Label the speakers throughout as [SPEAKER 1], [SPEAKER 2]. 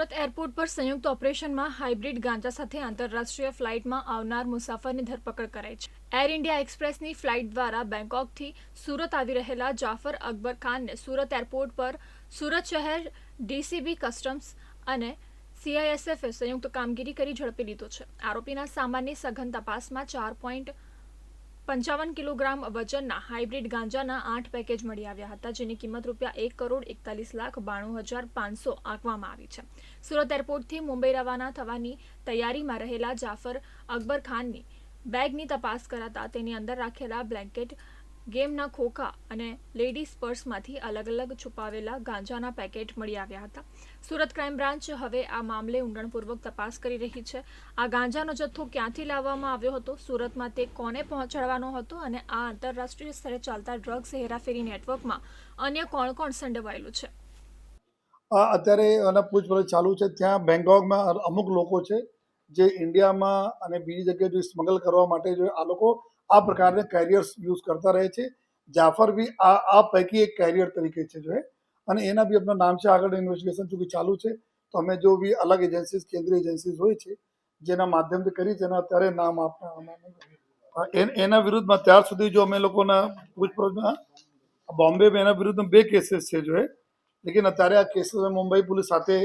[SPEAKER 1] Surat airport પર સંયુક્ત ઓપરેશનમાં હાઇબ્રિડ ગાંજા સાથે આંતરરાષ્ટ્રીય ફ્લાઇટમાં આવનાર મુસાફરની ધરપકડ કરાઈ છે. એર ઇન્ડિયા એક્સપ્રેસની ફ્લાઇટ દ્વારા બેંકોકથી સુરત આવી રહેલા જાફર અકબર ખાનને સુરત એરપોર્ટ પર સુરત શહેર ડીસીબી કસ્ટમ્સ અને સીઆઈએસએફે સંયુક્ત કામગીરી કરી ઝડપી લીધો છે. આરોપીના સામાનની સઘન તપાસમાં ચાર પોઈન્ટ પંચાવન કિલોગ્રામ વજનના હાઇબ્રિડ ગાંજાના આઠ પેકેજ મળી આવ્યા હતા, જેની કિંમત રૂપિયા એક કરોડ એકતાલીસ લાખ બાણું હજાર પાંચસો આંકવામાં આવી છે. સુરત એરપોર્ટથી મુંબઈ રવાના થવાની તૈયારીમાં રહેલા જાફર અકબર ખાનની બેગની તપાસ કરાતા તેની અંદર રાખેલા બ્લેન્કેટ ગેમના ખોખા અને લેડીઝ પર્સમાંથી અલગ અલગ છુપાવેલા ગાંજાના પેકેટ મળી આવ્યા હતા. સુરત ક્રાઇમ બ્રાન્ચ હવે આ મામલે ઊંડાણપૂર્વક તપાસ કરી રહી છે. આ ગાંજાનો જથ્થો ક્યાંથી લાવવામાં આવ્યો હતો? સુરતમાં તે કોને પહોંચાડવાનો હતો અને આ આંતરરાષ્ટ્રીય સ્તરે ચાલતા ડ્રગ્સ હેરાફેરી નેટવર્કમાં અન્ય કોણ કોણ સંડવાયેલું છે?
[SPEAKER 2] અત્યારે આના પૂછપરછ ચાલુ છે. ત્યાં બેંગકોકમાં અમુક લોકો છે જે ઇન્ડિયામાં અને બીજી જગ્યાએ જો સ્મગલ કરવા માટે જો આ લોકો આ પ્રકારના કેરિયર્સ યુઝ કરતા રહે છે. જાફર બી આ આ પૈકી એક કેરિયર તરીકે છે જો અને એના બી આપણા નામ છે આગળ ઇન્વેસ્ટિગેશન ચૂંકિ ચાલુ છે. તો અમે જો બી અલગ એજન્સીસ કેન્દ્રીય એજન્સીસ હોય છે, જેના માધ્યમથી કરી છે એના અત્યારે નામ આપણા એના વિરુદ્ધમાં ત્યાર સુધી જો અમે લોકોના પૂછપરછમાં બોમ્બેમાં એના વિરુદ્ધમાં બે કેસીસ છે જો લેકિન અત્યારે આ કેસીસ મુંબઈ પોલીસ સાથે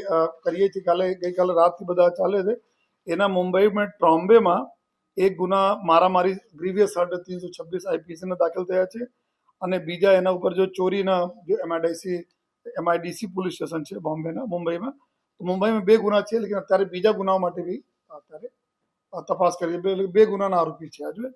[SPEAKER 2] કરીએ છીએ. કાલે ગઈકાલે રાતથી બધા ચાલે છે. એના મુંબઈમાં, ટ્રોમ્બેમાં એક ગુના મારામારી ગ્રીવિયસ હર્ડ ત્રીસો છવ્વીસ આઈપીસીના દાખલ થયા છે અને બીજા એના ઉપર જો ચોરીના જો એમઆઈડીસી એમઆઈડીસી પોલીસ સ્ટેશન છે બોમ્બેના, મુંબઈમાં. તો મુંબઈમાં બે ગુના છે, લેકિન અત્યારે બીજા ગુનાઓ માટે બી અત્યારે તપાસ કરી બે ગુનાના આરોપી છે આજે.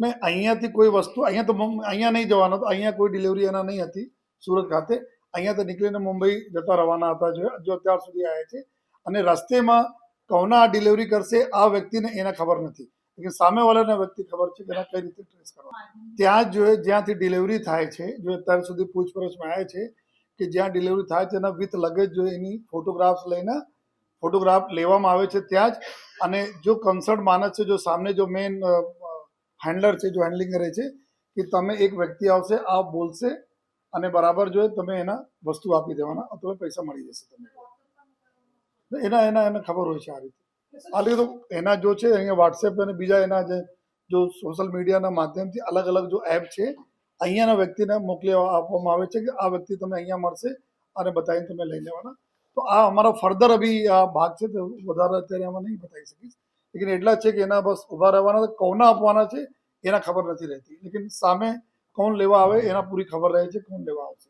[SPEAKER 2] ને અહીંયાથી કોઈ વસ્તુ, અહીંયા તો અહીંયા નહીં જવાનો, તો અહીંયા કોઈ ડિલિવરી એના નહીં હતી, સુરત ખાતે. અહીંયા તો નીકળીને મુંબઈ જતા રવાના હતા, જો જો અત્યાર સુધી આવ્યા છે. અને રસ્તેમાં કોના ડિલિવરી કરશે, આ વ્યક્તિને એને ખબર નથી. લેકિન સામેવાળાને વ્યક્તિ ખબર છે કે એના કઈ રીતે ટ્રેસ કરવા. ત્યાં જ જ્યાંથી ડિલિવરી થાય છે, જો અત્યાર સુધી પૂછપરછમાં આવે છે કે જ્યાં ડિલિવરી થાય છે, એના વિથ લગેજ જો એની ફોટોગ્રાફ્સ લઈને ફોટોગ્રાફ લેવામાં આવે છે ત્યાં જ. અને જો કન્સર્ટ માણસ છે, જો સામે જો મેઇન હેન્ડલર છે, જો હેન્ડલિંગ કરે છે, કે તમે એક વ્યક્તિ આવશે, આ બોલશે અને બરાબર જો તમે એના વસ્તુ આપી દેવાના, અથવા પૈસા મળી જશે તમને. એના એના, એને ખબર હોય છે આ રીતે. આ તો એના જો છે, અહીંયા વોટ્સએપ અને બીજા એના જે જો સોશિયલ મીડિયાના માધ્યમથી અલગ અલગ જો એપ છે, અહીંયાના વ્યક્તિને મોકલી આપવામાં આવે છે કે આ વ્યક્તિ તમે અહીંયા મળશે અને બતાવીને તમે લઈ લેવાના. તો આ અમારો ફર્ધર અભી આ ભાગ છે, તો વધારે અત્યારે આમાં નહીં બતાવી શકીશ. લેકિન એટલા છે કે એના બસ ઊભા રહેવાના, કોના આપવાના છે, એના ખબર નથી રહેતી. લેકિન સામે કોણ લેવા આવે, એના પૂરી ખબર રહે છે કોણ લેવા આવશે.